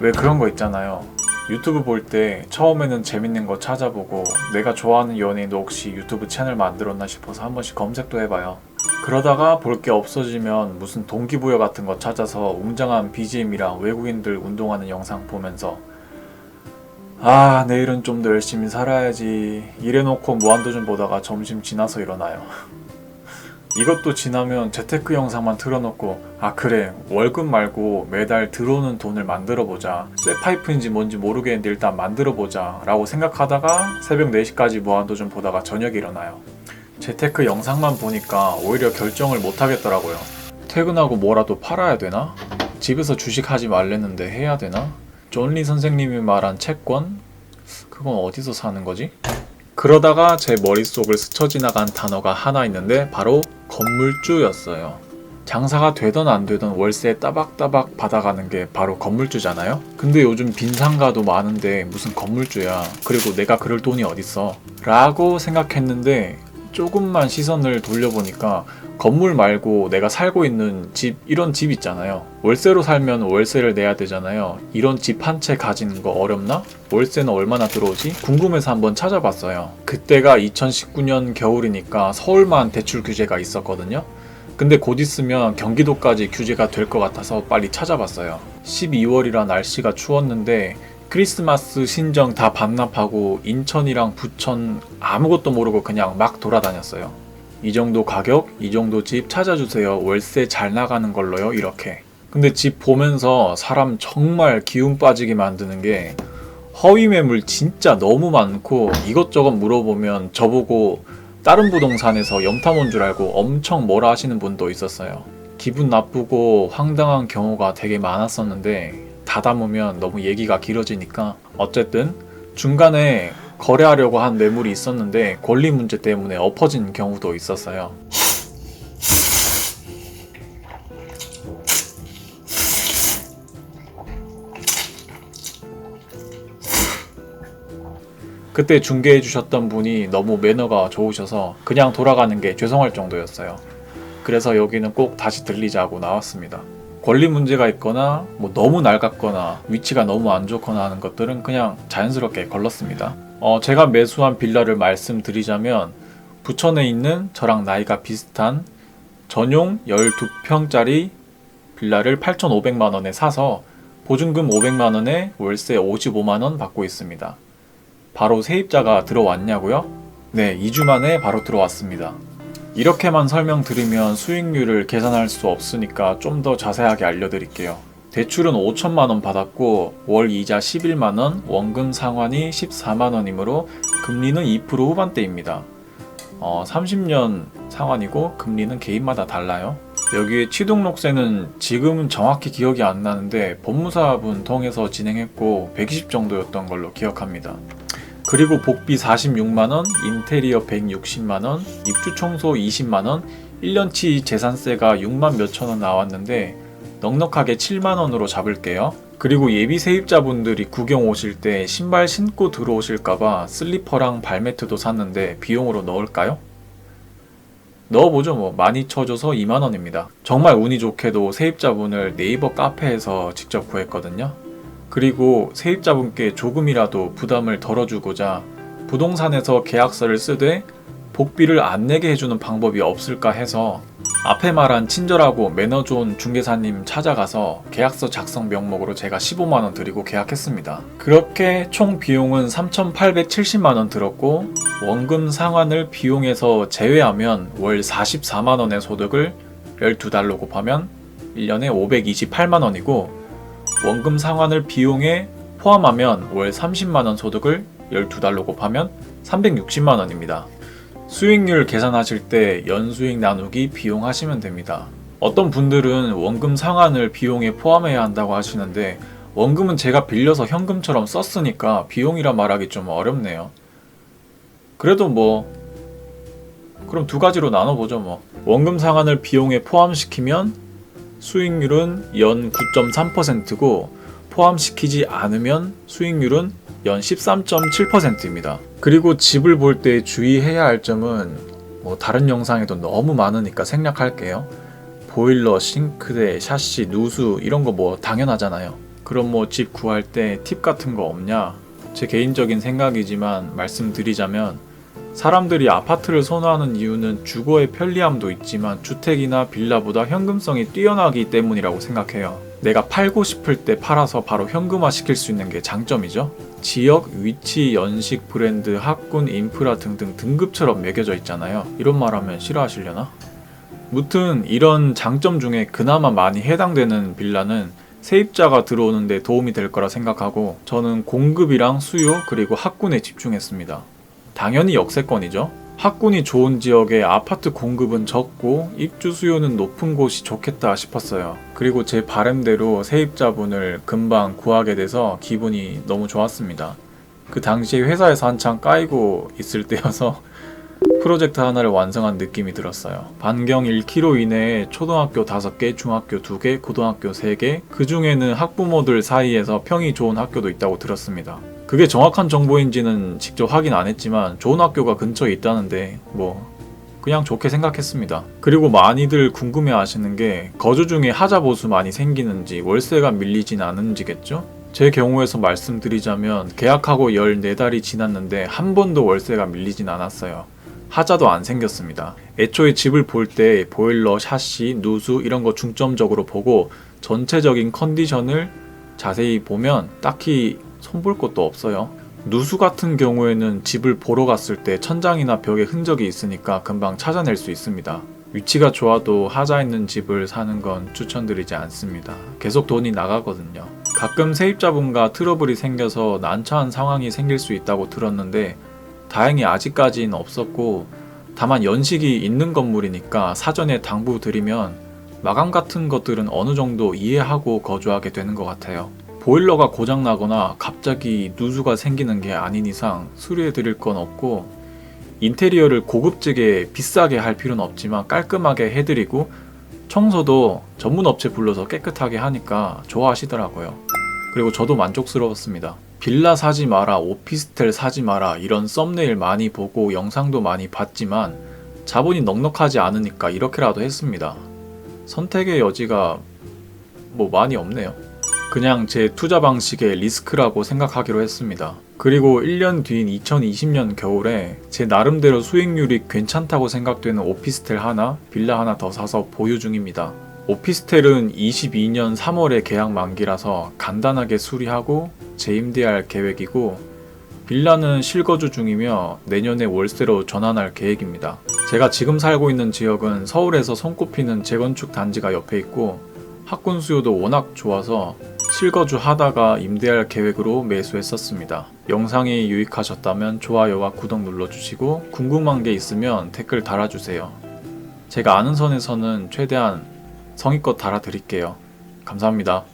왜 그런 거 있잖아요. 유튜브 볼 때 처음에는 재밌는 거 찾아보고 내가 좋아하는 연예인도 혹시 유튜브 채널 만들었나 싶어서 한 번씩 검색도 해봐요. 그러다가 볼 게 없어지면 무슨 동기부여 같은 거 찾아서 웅장한 BGM이랑 외국인들 운동하는 영상 보면서 아 내일은 좀 더 열심히 살아야지 이래놓고 무한도전 보다가 점심 지나서 일어나요. 이것도 지나면 재테크 영상만 틀어놓고 아 그래 월급 말고 매달 들어오는 돈을 만들어 보자 쇠파이프인지 뭔지 모르겠는데 일단 만들어 보자 라고 생각하다가 새벽 4시까지 무한도전 보다가 저녁에 일어나요 재테크 영상만 보니까 오히려 결정을 못 하겠더라고요 퇴근하고 뭐라도 팔아야 되나? 집에서 주식하지 말랬는데 해야 되나? 존리 선생님이 말한 채권? 그건 어디서 사는 거지? 그러다가 제 머릿속을 스쳐 지나간 단어가 하나 있는데 바로 건물주였어요. 장사가 되던 안 되던 월세 따박따박 받아가는 게 바로 건물주잖아요? 근데 요즘 빈 상가도 많은데 무슨 건물주야. 그리고 내가 그럴 돈이 어딨어. 라고 생각했는데 조금만 시선을 돌려보니까 건물 말고 내가 살고 있는 집, 이런 집 있잖아요. 월세로 살면 월세를 내야 되잖아요. 이런 집 한 채 가지는 거 어렵나? 월세는 얼마나 들어오지? 궁금해서 한번 찾아봤어요. 그때가 2019년 겨울이니까 서울만 대출 규제가 있었거든요. 근데 곧 있으면 경기도까지 규제가 될 것 같아서 빨리 찾아봤어요. 12월이라 날씨가 추웠는데 크리스마스 신정 다 반납하고 인천이랑 부천 아무것도 모르고 그냥 막 돌아다녔어요. 이 정도 가격, 이 정도 집 찾아주세요. 월세 잘 나가는 걸로요. 이렇게. 근데 집 보면서 사람 정말 기운 빠지게 만드는 게 허위 매물 진짜 너무 많고 이것저것 물어보면 저보고 다른 부동산에서 염탐 온 줄 알고 엄청 뭐라 하시는 분도 있었어요. 기분 나쁘고 황당한 경우가 되게 많았었는데 다 담으면 너무 얘기가 길어지니까 어쨌든 중간에 거래하려고 한 매물이 있었는데 권리 문제 때문에 엎어진 경우도 있었어요. 그때 중개해 주셨던 분이 너무 매너가 좋으셔서 그냥 돌아가는 게 죄송할 정도였어요. 그래서 여기는 꼭 다시 들리자고 나왔습니다. 권리 문제가 있거나 뭐 너무 낡았거나 위치가 너무 안 좋거나 하는 것들은 그냥 자연스럽게 걸렀습니다. 어, 제가 매수한 빌라를 말씀드리자면 부천에 있는 저랑 나이가 비슷한 전용 12평짜리 빌라를 8,500만 원에 사서 보증금 500만 원에 월세 55만 원 받고 있습니다. 바로 세입자가 들어왔냐고요? 네, 2주 만에 바로 들어왔습니다. 이렇게만 설명드리면 수익률을 계산할 수 없으니까 좀 더 자세하게 알려드릴게요. 대출은 5천만 원 받았고 월 이자 11만 원, 원금 상환이 14만 원이므로 금리는 2% 후반대입니다. 어, 30년 상환이고 금리는 개인마다 달라요. 여기에 취등록세는 지금은 정확히 기억이 안 나는데 법무사분 통해서 진행했고 120 정도였던 걸로 기억합니다. 그리고 복비 46만원, 인테리어 160만원, 입주 청소 20만원, 1년치 재산세가 6만 몇천원 나왔는데 넉넉하게 7만원으로 잡을게요. 그리고 예비 세입자분들이 구경 오실 때 신발 신고 들어오실까봐 슬리퍼랑 발매트도 샀는데 비용으로 넣을까요? 넣어보죠 뭐 많이 쳐줘서 2만원입니다. 정말 운이 좋게도 세입자분을 네이버 카페에서 직접 구했거든요. 그리고 세입자분께 조금이라도 부담을 덜어주고자 부동산에서 계약서를 쓰되 복비를 안 내게 해주는 방법이 없을까 해서 앞에 말한 친절하고 매너 좋은 중개사님 찾아가서 계약서 작성 명목으로 제가 15만원 드리고 계약했습니다. 그렇게 총 비용은 3,870만원 들었고 원금 상환을 비용에서 제외하면 월 44만원의 소득을 12달로 곱하면 1년에 528만원이고 원금 상환을 비용에 포함하면 월 30만원 소득을 12달로 곱하면 360만원입니다. 수익률 계산하실 때 연수익 나누기 비용 하시면 됩니다. 어떤 분들은 원금 상환을 비용에 포함해야 한다고 하시는데 원금은 제가 빌려서 현금처럼 썼으니까 비용이라 말하기 좀 어렵네요. 그래도 뭐 그럼 두 가지로 나눠보죠 뭐 원금 상환을 비용에 포함시키면 수익률은 연 9.3%고 포함시키지 않으면 수익률은 연 13.7%입니다. 그리고 집을 볼 때 주의해야 할 점은 뭐 다른 영상에도 너무 많으니까 생략할게요. 보일러, 싱크대, 샤시, 누수 이런 거 뭐 당연하잖아요. 그럼 뭐 집 구할 때 팁 같은 거 없냐? 제 개인적인 생각이지만 말씀드리자면 사람들이 아파트를 선호하는 이유는 주거의 편리함도 있지만 주택이나 빌라보다 현금성이 뛰어나기 때문이라고 생각해요. 내가 팔고 싶을 때 팔아서 바로 현금화 시킬 수 있는 게 장점이죠. 지역, 위치, 연식, 브랜드, 학군, 인프라 등등 등급처럼 매겨져 있잖아요. 이런 말 하면 싫어하시려나? 무튼 이런 장점 중에 그나마 많이 해당되는 빌라는 세입자가 들어오는데 도움이 될 거라 생각하고 저는 공급이랑 수요 그리고 학군에 집중했습니다. 당연히 역세권이죠. 학군이 좋은 지역에 아파트 공급은 적고 입주 수요는 높은 곳이 좋겠다 싶었어요. 그리고 제 바램대로 세입자분을 금방 구하게 돼서 기분이 너무 좋았습니다. 그 당시에 회사에서 한창 까이고 있을 때여서 프로젝트 하나를 완성한 느낌이 들었어요. 반경 1km 이내에 초등학교 5개, 중학교 2개, 고등학교 3개, 그 중에는 학부모들 사이에서 평이 좋은 학교도 있다고 들었습니다. 그게 정확한 정보인지는 직접 확인 안 했지만 좋은 학교가 근처에 있다는데 뭐 그냥 좋게 생각했습니다. 그리고 많이들 궁금해 하시는 게 거주 중에 하자 보수 많이 생기는지 월세가 밀리진 않은지겠죠? 제 경우에서 말씀드리자면 계약하고 14달이 지났는데 한 번도 월세가 밀리진 않았어요. 하자도 안 생겼습니다. 애초에 집을 볼 때 보일러, 샤시, 누수 이런 거 중점적으로 보고 전체적인 컨디션을 자세히 보면 딱히 손볼 것도 없어요. 누수 같은 경우에는 집을 보러 갔을 때 천장이나 벽에 흔적이 있으니까 금방 찾아낼 수 있습니다. 위치가 좋아도 하자 있는 집을 사는 건 추천드리지 않습니다. 계속 돈이 나가거든요. 가끔 세입자분과 트러블이 생겨서 난처한 상황이 생길 수 있다고 들었는데 다행히 아직까지는 없었고 다만 연식이 있는 건물이니까 사전에 당부 드리면 마감 같은 것들은 어느 정도 이해하고 거주하게 되는 것 같아요. 보일러가 고장나거나 갑자기 누수가 생기는 게 아닌 이상 수리해 드릴 건 없고 인테리어를 고급지게 비싸게 할 필요는 없지만 깔끔하게 해드리고 청소도 전문 업체 불러서 깨끗하게 하니까 좋아하시더라고요. 그리고 저도 만족스러웠습니다. 빌라 사지 마라, 오피스텔 사지 마라 이런 썸네일 많이 보고 영상도 많이 봤지만 자본이 넉넉하지 않으니까 이렇게라도 했습니다. 선택의 여지가 뭐 많이 없네요. 그냥 제 투자 방식의 리스크라고 생각하기로 했습니다. 그리고 1년 뒤인 2020년 겨울에 제 나름대로 수익률이 괜찮다고 생각되는 오피스텔 하나, 빌라 하나 더 사서 보유 중입니다. 오피스텔은 22년 3월에 계약 만기라서 간단하게 수리하고 재임대할 계획이고 빌라는 실거주 중이며 내년에 월세로 전환할 계획입니다. 제가 지금 살고 있는 지역은 서울에서 손꼽히는 재건축 단지가 옆에 있고 학군 수요도 워낙 좋아서 실거주 하다가 임대할 계획으로 매수했었습니다. 영상이 유익하셨다면 좋아요와 구독 눌러주시고 궁금한 게 있으면 댓글 달아주세요. 제가 아는 선에서는 최대한 성의껏 달아드릴게요. 감사합니다.